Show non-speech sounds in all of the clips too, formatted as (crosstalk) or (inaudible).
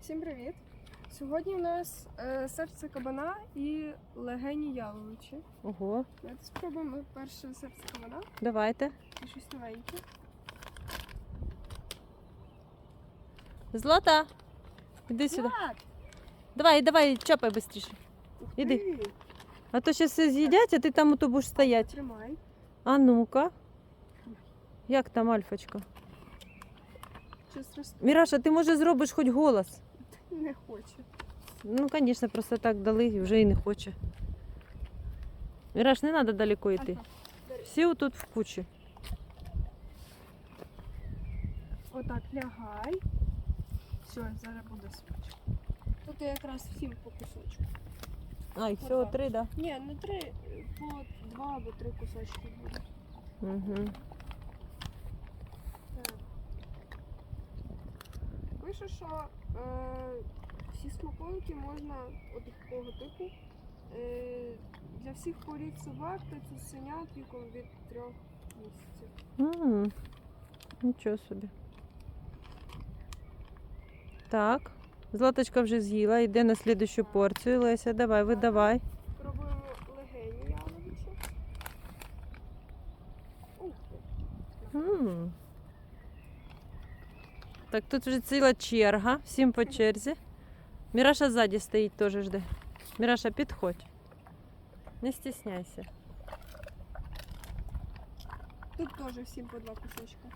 Всім привіт! Сьогодні у нас е, серце кабана і легені яловичі. Ого, Давайте спробуємо перше серце кабана давайте. і щось новеньке. Злата, іди сюди. Так! Давай, давай, чапай швидше. Ух Іди. А то ще все з'їдять, а ти там ото будеш стояти. Тримай. А ну-ка. Як там альфочка? Щось росте. Міраша, ти може зробиш хоч голос? Не хоче. Ну, звісно, просто так дали і вже і не хоче. Міраш, не треба далеко йти. Всі отут в кучі. Отак лягай. Все, зараз буде спочатку. Тут якраз всім по кусочку. А, і всього три, так? Ні, не три, по два або три кусочки буде. Угу. Пише, що е, всі смаколики можна от такого типу. Е, для всіх порід собак та цуценят віком від трьох місяців. Нічого собі. Так. Златочка вже з'їла, йде на слідущу порцію. Леся, давай, видавай. Пробуємо легені яловичі. Ух ти. М. Так, тут вже ціла черга, всім по черзі. Міраша ззаді стоїть, теж жде. Міраша, підходь. Не стісняйся. Тут теж всім по два кусочка.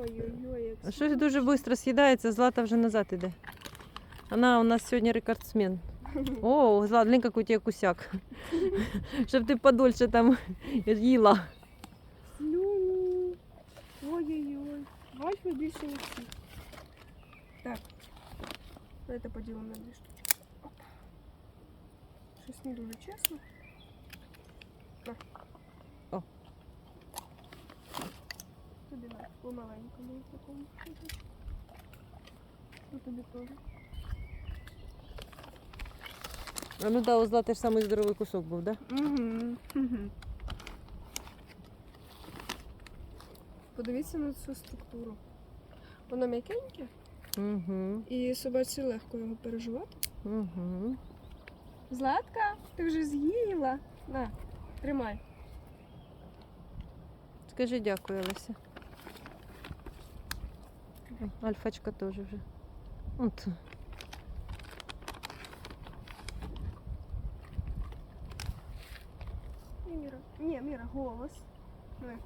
Ой-ой-ой, як А Щось дуже швидко з'їдається, Злата вже назад іде. Вона у нас сьогодні рекордсмен. (laughs) О, Злат, глянь, який у тебе кусяк. (laughs) Щоб ти подольше там їла. Ой-ой-ой. Бачимо більше не всі. Так. Давайте поділимо на дві штучки. Опа. Щось не дуже чесно. Так. О. Тобі на по маленькому такому. кусочку. Ну тобі теж. А ну да, у Злати ж самий здоровий кусок був, да? Угу. Подивіться на цю структуру. Воно м'якеньке Угу. і собаці легко його переживати. Угу. Златка, ти вже з'їла. На, тримай. Скажи дякую, Олеся. Альфачка теж вже. От. Міра. Ні, Міра, голос. Давай.